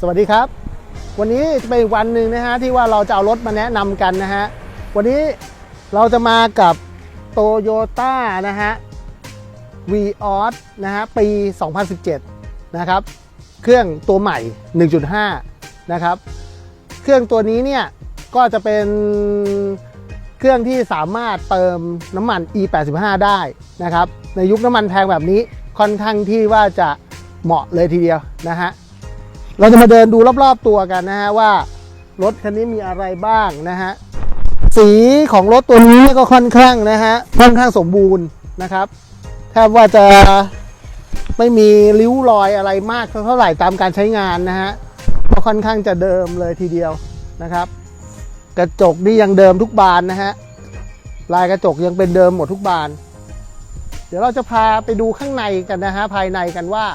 สวัสดีครับ วันนี้จะเป็นวันหนึ่งนะฮะที่ว่าเราจะเอารถมาแนะนำกันนะฮะวันนี้เราจะมากับโตโยต้านะฮะ v ีออสนะฮะปี 2017 นะครับ เครื่องตัวใหม่ 1.5 นะครับ เครื่องตัวนี้เนี่ยก็จะเป็นเครื่องที่สามารถเติมน้ำมัน E85 ได้นะครับ ในยุคน้ำมันแพงแบบนี้ค่อนข้างที่ว่าจะเหมาะเลยทีเดียวนะฮะ เราจะมาเดินดูรอบๆตัวกันนะฮะว่ารถคันนี้มีอะไรบ้างนะฮะสีของรถตัวนี้ก็ค่อนข้างนะฮะค่อนข้างสมบูรณ์นะครับแทบว่าจะไม่มีริ้วรอยอะไรมากเท่าไหร่ตามการใช้งานนะฮะก็ค่อนข้างจะเดิมเลยทีเดียวนะครับ กระจกนี่ยังเดิมทุกบานนะฮะลายกระจกยังเป็นเดิมหมดทุกบาน เดี๋ยวเราจะพาไปดูข้างในกันนะฮะภายในกันว่า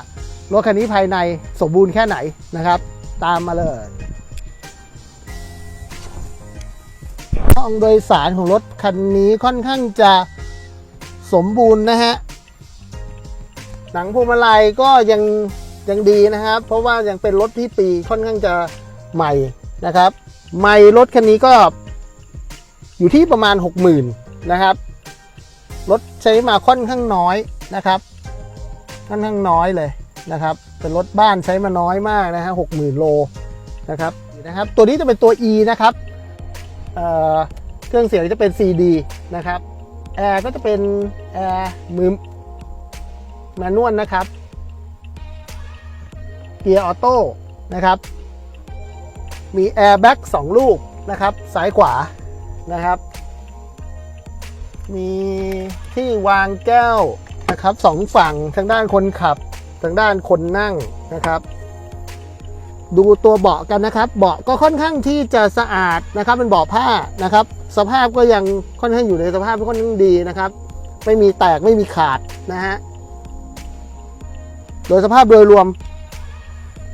รถคันนี้ภายในสมบูรณ์แค่ไหนนะครับ ตามมาเลยห้องโดยสารของรถคันนี้ค่อนข้างจะสมบูรณ์นะฮะหนังพวงมาลัยก็ยังยังดีนะครับ เพราะว่ายังเป็นรถที่ปีค่อนข้างจะใหม่นะครับ ใหม่รถคันนี้ก็อยู่ที่ประมาณ 60,000นะครับรถใช้มาค่อนข้างน้อยนะครับ ค่อนข้างน้อยเลย นะครับ เป็นรถบ้านใช้มาน้อยมากนะฮะหกหมื่นโลนะครับนะครับ ตัวนี้จะเป็นตัว E นะครับเเครื่องเสียงจะเป็น CD นะครับแอร์ก็จะเป็นแอร์มือมนนวลนะครับเกียร์ออโต้นะครับ มีแอร์แบ็กสองลูกนะครับซ้ายขวานะครับ มีที่วางแก้วนะครับสองฝั่งทางด้านคนขับ ทางด้านคนนั่งนะครับ ดูตัวเบาะกันนะครับ เบาะก็ค่อนข้างที่จะสะอาดนะครับเป็นเบาะผ้านะครับ สภาพก็ยังค่อนข้างอยู่ในสภาพที่ค่อนข้างดีนะครับ ไม่มีแตกไม่มีขาดนะฮะโดยสภาพโดยรวม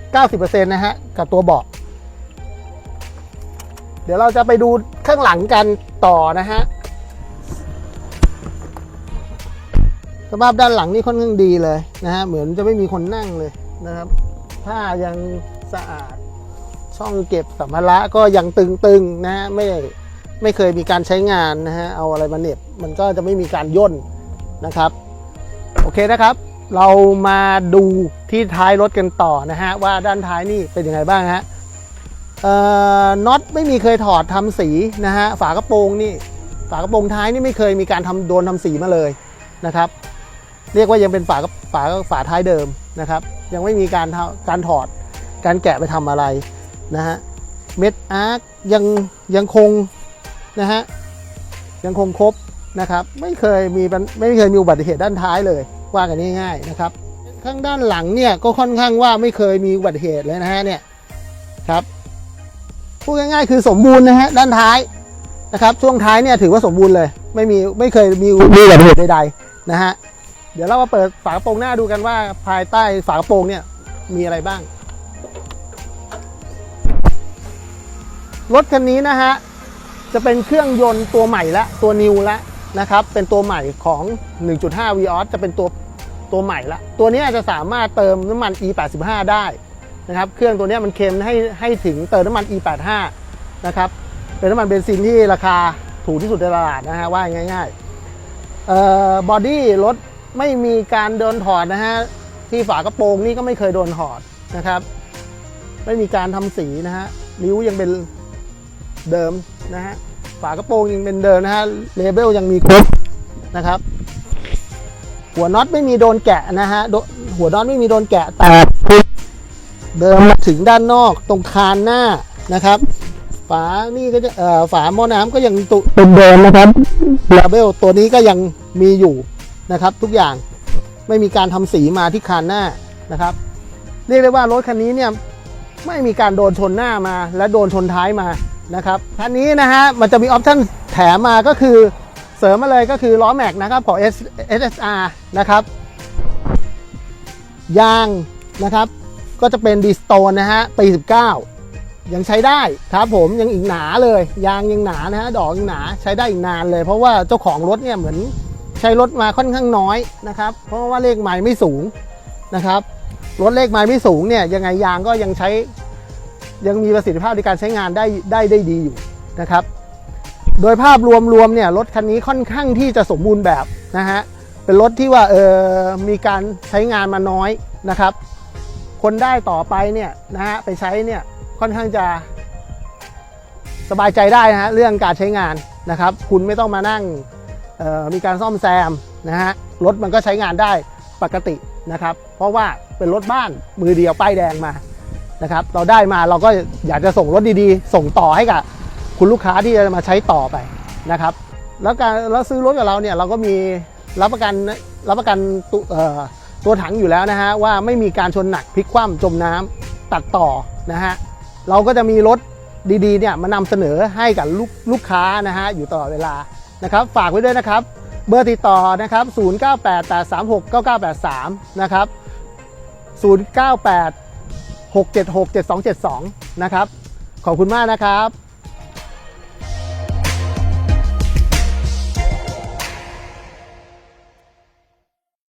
90%นะฮะกับตัวเบาะเดี๋ยวเราจะไปดูข้างหลังกันต่อนะฮะ สภาพด้านหลังนี่ค่อนข้างดีเลยนะฮะเหมือนจะไม่มีคนนั่งเลยนะครับผ้ายังสะอาดช่องเก็บสัมภาระก็ยังตึงๆนะฮะไม่ไม่เคยมีการใช้งานนะฮะเอาอะไรมาเน็บมันก็จะไม่มีการย่นนะครับโอเคนะครับ เรามาดูที่ท้ายรถกันต่อนะฮะว่าด้านท้ายนี่เป็นยังไงบ้างฮะเอ่อน็อตไม่มีเคยถอดทำสีนะฮะฝากระโปรงนี่ฝากระโปรงท้ายนี่ไม่เคยมีการทำโดนทำสีมาเลยนะครับ เรียกว่ายังเป็นฝากระฝาฝาท้ายเดิมนะครับ ยังไม่มีการทำการถอดการแกะไปทำอะไรนะฮะเม็ดอาร์คยังยังคงนะฮะยังคงครบนะครับ ไม่เคยมีปัญไม่เคยมีอุบัติเหตุด้านท้ายเลยว่ากันง่ายๆนะครับ ข้างด้านหลังเนี่ยก็ค่อนข้างว่าไม่เคยมีอุบัติเหตุเลยนะฮะเนี่ยครับพูดง่ายๆคือสมบูรณ์นะฮะด้านท้ายนะครับ ช่วงท้ายเนี่ยถือว่าสมบูรณ์เลย ไม่มีไม่เคยมีมีอุบัติเหตุใดๆนะฮะ เดี๋ยวเรามาเปิดฝากระโปรงหน้าดูกันว่าภายใต้ฝากระโปรงเนี่ยมีอะไรบ้าง รถคันนี้นะฮะ จะเป็นเครื่องยนต์ตัวใหม่ละตัวนิวละนะครับ เป็นตัวใหม่ของ 1.5 v ีออสจะเป็นตัวตัวใหม่ละ ตัวนี้จะสามารถเติมน้ำมัน E85 ได้นะครับ เครื่องตัวนี้มันเค็มให้ให้ถึงเติมน้ำมัน E85 นะครับ เป็นน้ำมันเบนซินที่ราคาถูกที่สุดในตลาดนะฮะว่าง่ายๆเอ่อบอดี้รถ ไม่มีการโดนถอดนะฮะที่ฝากระโปรงนี่ก็ไม่เคยโดนถอดนะครับ ไม่มีการทำสีนะฮะริ้วยังเป็นเดิมนะฮะฝากระโปรงยังเป็นเดิมนะฮะเลเบลยังมีครบนะครับ หัวน็อตไม่มีโดนแกะนะฮะหัวน็อตไม่มีโดนแกะแต่เดิมมาถึงด้านนอกตรงคานหน้านะครับ ฝานี่ก็จะเอ่อฝาหม้อน้ำก็ยังตุเป็นเดิมนะครับเลเบลตัวนี้ก็ยังมีอยู่ นะครับ ทุกอย่างไม่มีการทำสีมาที่คานหน้านะครับ เรียกได้ว่ารถคันนี้เนี่ยไม่มีการโดนชนหน้ามา และโดนชนท้ายมานะครับคันนี้นะฮะมันจะมีออปชั่นแถมมาก็คือเสริมมาเลยก็คือล้อแม็กนะครับของ S SSR นะครับยางนะครับ ก็จะเป็นดีสโตนนะฮะปี 19 ยังใช้ได้ครับผมยังอีกหนาเลย ยางยังหนานะฮะดอกยังหนาใช้ได้อีกนานเลย เพราะว่าเจ้าของรถเนี่ยเหมือน ใช้รถมาค่อนข้างน้อยนะครับ เพราะว่าเลขไมล์ไม่สูงนะครับรถเลขไมล์ไม่สูงเนี่ยยังไงยางก็ยังใช้ยังมีประสิทธิภาพในการใช้งานได้ได้ได้ดีอยู่นะครับ โดยภาพรวมรวมเนี่ยรถคันนี้ค่อนข้างที่จะสมบูรณ์แบบนะฮะเป็นรถที่ว่าเออมีการใช้งานมาน้อยนะครับ คนได้ต่อไปเนี่ยนะฮะไปใช้เนี่ยค่อนข้างจะสบายใจได้นะฮะเรื่องการใช้งานนะครับ คุณไม่ต้องมานั่ง มีการซ่อมแซมนะฮะรถมันก็ใช้งานได้ปกตินะครับ เพราะว่าเป็นรถบ้านมือเดียวป้ายแดงมานะครับ เราได้มาเราก็อยากจะส่งรถดีๆ ส่งต่อให้กับคุณลูกค้าที่จะมาใช้ต่อไปนะครับ แล้วการแล้วซื้อรถกับเราเนี่ยเราก็มีรับประกันรับประกันตัวตัวถังอยู่แล้วนะฮะว่าไม่มีการชนหนักพลิกคว่ำจมน้ำตัดต่อนะฮะเราก็จะมีรถดีๆเนี่ยมานำเสนอให้กับลูกลูกค้านะฮะอยู่ตลอดเวลา นะครับฝากไว้ด้วยนะครับ เบอร์ติดต่อนะครับ 0988369983 นะครับ 098 676 7272 นะครับ ขอบคุณมากนะครับ